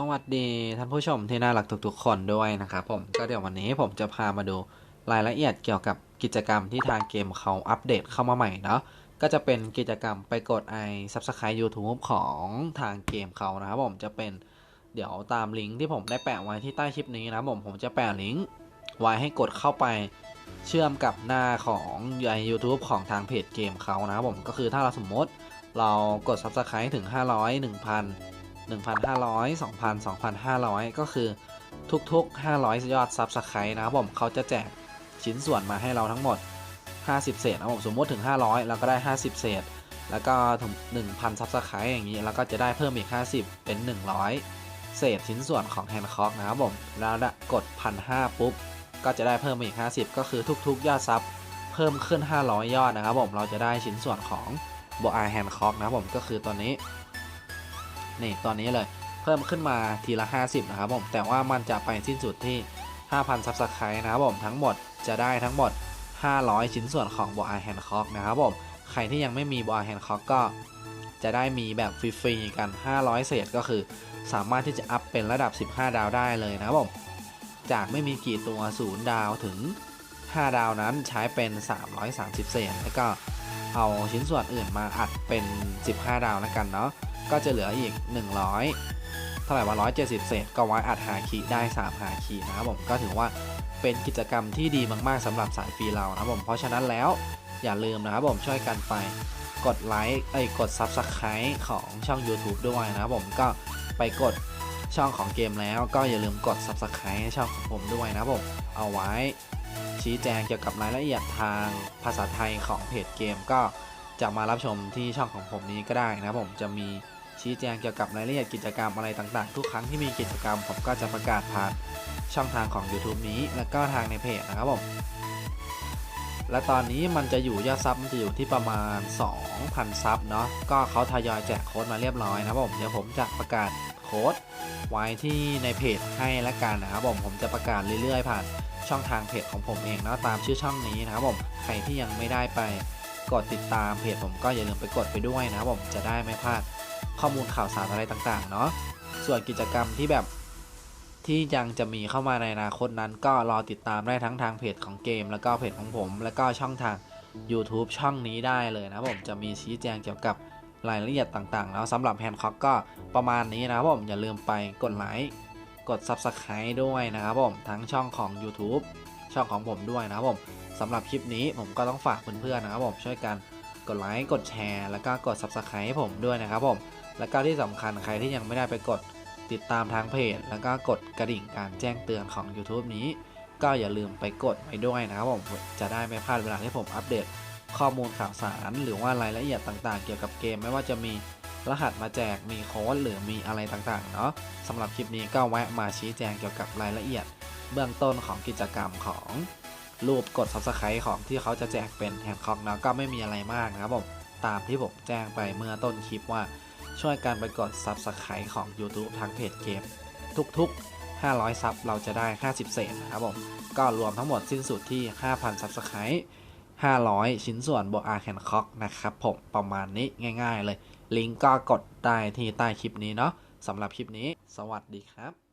สวัสดีท่านผู้ชมที่น่ารักทุกๆคนด้วยนะครับผมก็เดี๋ยววันนี้ผมจะพามาดูรายละเอียดเกี่ยวกับกิจกรรมที่ทางเกมเขาอัปเดตเข้ามาใหม่เนาะก็จะเป็นกิจกรรมไปกดไอ Subscribe YouTube ของทางเกมเขานะครับผมจะเป็นเดี๋ยวตามลิงก์ที่ผมได้แปะไว้ที่ใต้คลิปนี้นะผมผมจะแปะลิงก์ไว้ให้กดเข้าไปเชื่อมกับหน้าของไอ YouTube ของทางเพจเกมเขานะครับผมก็คือถ้าเราสมมติเรากด Subscribe ถึง 500 1,000 1,500 2,000 2,500 ก็คือทุกๆ 500 ยอดซับสไครต์นะครับผมเขาจะแจกชิ้นส่วนมาให้เราทั้งหมด 50 เศษนะผมสมมติถึง 500แล้วก็ได้ 50 เศษ แล้วก็ถึง1,000ซับสไครต์อย่างนี้แล้วก็จะได้เพิ่มอีก 50 เป็น 100 เศษชิ้นส่วนของแฮนด์คอกนะครับผมแล้วกด 1,500 ปุ๊บ ก็จะได้เพิ่มอีก 50 ก็คือทุกๆ ยอดซับเพิ่มขึ้น 500 ยอดนะครับผมเราจะได้ชิ้นส่วนของโบอาแฮนด์คอกนะครับผมก็คือตัวนี้ นี่ตอนนี้เลยเพิ่มขึ้นมาทีละ 50 นะครับผม แต่ว่ามันจะไปสิ้นสุดที่ 5,000ซับสไครต์นะครับผมทั้งหมดจะได้ทั้งหมด 500 ชิ้นส่วนของบออาแฮนด์คอกนะครับผมใครที่ยังไม่มีบออาแฮนด์คอกก็จะได้มีแบบฟรีๆกัน 500 เศษก็คือ สามารถที่จะอัพเป็นระดับ 15 ดาวได้เลยนะครับผมจากไม่มีกี่ตัว 0 ดาวถึง 5 ดาวนั้นใช้เป็น 330 เศษ แล้วก็เอาชิ้นส่วนอื่นมาอัดเป็น 15 ดาวแล้วกันเนาะ ก็จะเหลืออีก 100 เท่าไหร่ว่า 170 เศษก็ไว้อัดหาคีได้ 3 หาคีนะครับผมก็ถือว่าเป็นกิจกรรมที่ดีมากๆสำหรับสายฟรีเรานะครับผมเพราะฉะนั้นแล้วอย่าลืมนะครับผมช่วยกันไปกดไลค์ไอ้กด Subscribe ของช่อง YouTube ด้วยนะครับผมก็ไปกดช่องของเกมแล้วก็อย่าลืมกด Subscribe ให้ช่องของผมด้วยนะครับผมเอาไว้ชี้แจงเกี่ยวกับรายละเอียดทางภาษาไทยของเพจเกมก็จะมารับชมที่ช่องของผมนี้ก็ได้นะครับผมจะมี ชี้แจงเกี่ยวกับรายละเอียดกิจกรรมอะไรต่างๆ ทุกครั้งที่มีกิจกรรม ผมก็จะประกาศผ่านช่องทางของ YouTube นี้ แล้วก็ทางในเพจนะครับผม และตอนนี้มันจะอยู่ยอดซับมันจะอยู่ที่ประมาณ 2,000 ซับเนาะ ก็เขาทยอยแจกโค้ดมาเรียบร้อยนะครับผม เดี๋ยวผมจะประกาศโค้ดไว้ที่ในเพจให้ละกันนะครับผม ผมจะประกาศเรื่อยๆ ผ่านช่องทางเพจของผมเองเนาะตามชื่อช่องนี้นะครับผม ใครที่ยังไม่ได้ไปกดติดตามเพจผมก็อย่าลืมไปกดไปด้วยนะครับผม จะได้ไม่พลาด ข้อมูลข่าวสารอะไรต่างๆเนาะส่วนกิจกรรมที่แบบที่ยังจะมีเข้ามาในอนาคตนั้น ก็รอติดตามได้ทั้งทางเพจของเกม แล้วก็เพจของผม แล้วก็ช่องทาง YouTube ช่องนี้ได้เลยนะผมจะมีชี้แจงเกี่ยวกับรายละเอียดต่างๆแล้วสำหรับแฮนด์คอกก็ประมาณนี้นะครับผมอย่าลืมไปกดไลค์กด Subscribe ด้วยนะครับผมทั้งช่องของ YouTube ช่องของผมด้วยนะครับผมสำหรับคลิปนี้ผมก็ต้องฝากเพื่อนๆนะครับผมช่วยกันกดไลค์กดแชร์แล้วก็กด Subscribe ให้ผมด้วยนะครับผม แล้วก็ที่สำคัญใครที่ยังไม่ได้ไปกดติดตามทางเพจ แล้วก็กดกระดิ่งการแจ้งเตือนของ YouTube นี้ ก็อย่าลืมไปกดไปด้วยนะครับผมจะได้ไม่พลาดเวลาที่ผมอัปเดตข้อมูลข่าวสารหรือว่ารายละเอียดต่างๆ เกี่ยวกับเกมไม่ว่าจะมีรหัสมาแจกมีโค้ดหรือมีอะไรต่างๆเนาะสำหรับคลิปนี้ก็แวะมาชี้แจงเกี่ยวกับรายละเอียด เบื้องต้นของกิจกรรมของรูปกด subscribe ของที่เขาจะแจกเป็นแฮนด์คอกนะก็ไม่มีอะไรมากนะครับผมตามที่ผมแจ้งไปเมื่อต้นคลิปว่า ช่วยการไปกด subscribe ของ YouTube ทางเพจเกม ทุกๆ 500 ซับเราจะได้ 50 เศษนะครับผม ก็รวมทั้งหมดสิ้นสุดที่ 5,000 subscribe 500 ชิ้นส่วนบวกอาร์แคนคอกนะครับผมประมาณนี้ง่าย ๆ เลย ลิงก์ก็กดได้ที่ใต้คลิปนี้เนาะสำหรับคลิปนี้ สวัสดีครับ